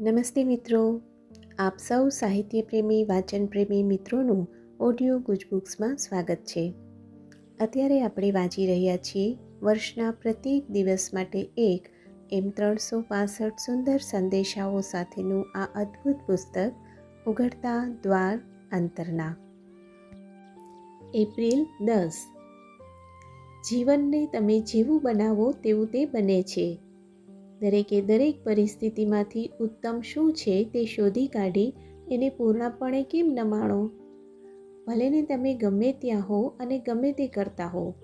નમસ્તે મિત્રો. આપ સૌ સાહિત્ય પ્રેમી વાચન પ્રેમી મિત્રોનું ઓડિયો ગુજબુક્સમાં સ્વાગત છે. અત્યારે આપણે વાંચી રહ્યા છીએ વર્ષના પ્રત્યેક દિવસ માટે એક એમ ત્રણસો પાસઠ સુંદર સંદેશાઓ સાથેનું આ અદ્ભુત પુસ્તક, ઉઘડતા દ્વાર અંતરના. એપ્રિલ દસ. જીવનને તમે જેવું બનાવો તેવું તે બને છે. દરેકે દરેક પરિસ્થિતિમાંથી ઉત્તમ શું છે તે શોધી કાઢી એને પૂર્ણપણે કેમ ન માણો? ભલેને તમે ગમે ત્યાં હો અને ગમે તે કરતા હો.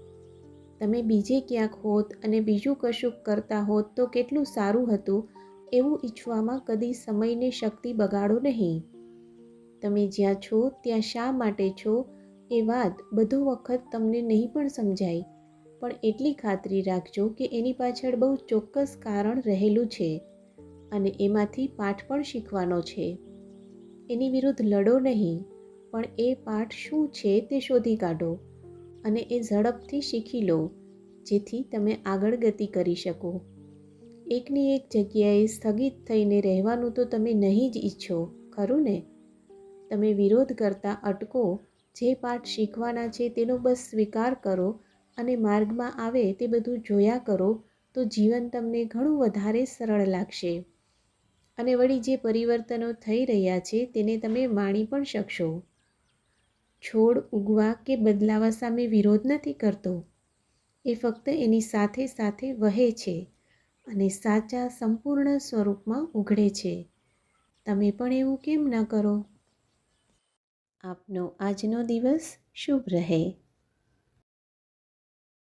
તમે બીજે ક્યાંક હોત અને બીજું કશુંક કરતા હોત તો કેટલું સારું હતું એવું ઈચ્છવામાં કદી સમયને શક્તિ બગાડો નહીં. તમે જ્યાં છો ત્યાં શા માટે છો એ વાત બધો વખત તમને નહીં પણ સમજાય. પણ એટલી ખાતરી રાખજો કે એની પાછળ બહુ ચોક્કસ કારણ રહેલું છે અને એમાંથી પાઠ પણ શીખવાનો છે. એની વિરુદ્ધ લડો નહીં, પણ એ પાઠ શું છે તે શોધી કાઢો અને એ ઝડપથી શીખી લો, જેથી તમે આગળ ગતિ કરી શકો. એકની એક જગ્યાએ સ્થગિત થઈને રહેવાનું તો તમે નહીં જ ઈચ્છો, ખરું ને? તમે વિરોધ કરતાં અટકો, જે પાઠ શીખવાના છે તેનો બસ સ્વીકાર કરો અને માર્ગમાં આવે તે બધું જોયા કરો, તો જીવન તમને ઘણું વધારે સરળ લાગશે. અને વળી જે પરિવર્તનો થઈ રહ્યા છે, તેને તમે માણી પણ શકશો. છોડ ઉગવા કે બદલાવા સામે વિરોધ નથી કરતો. એ ફક્ત એની સાથે સાથે વહે છે અને સાચા સંપૂર્ણ સ્વરૂપમાં ઉઘડે છે. તમે પણ એવું કેમ ન કરો? આપનો આજનો દિવસ શુભ રહે.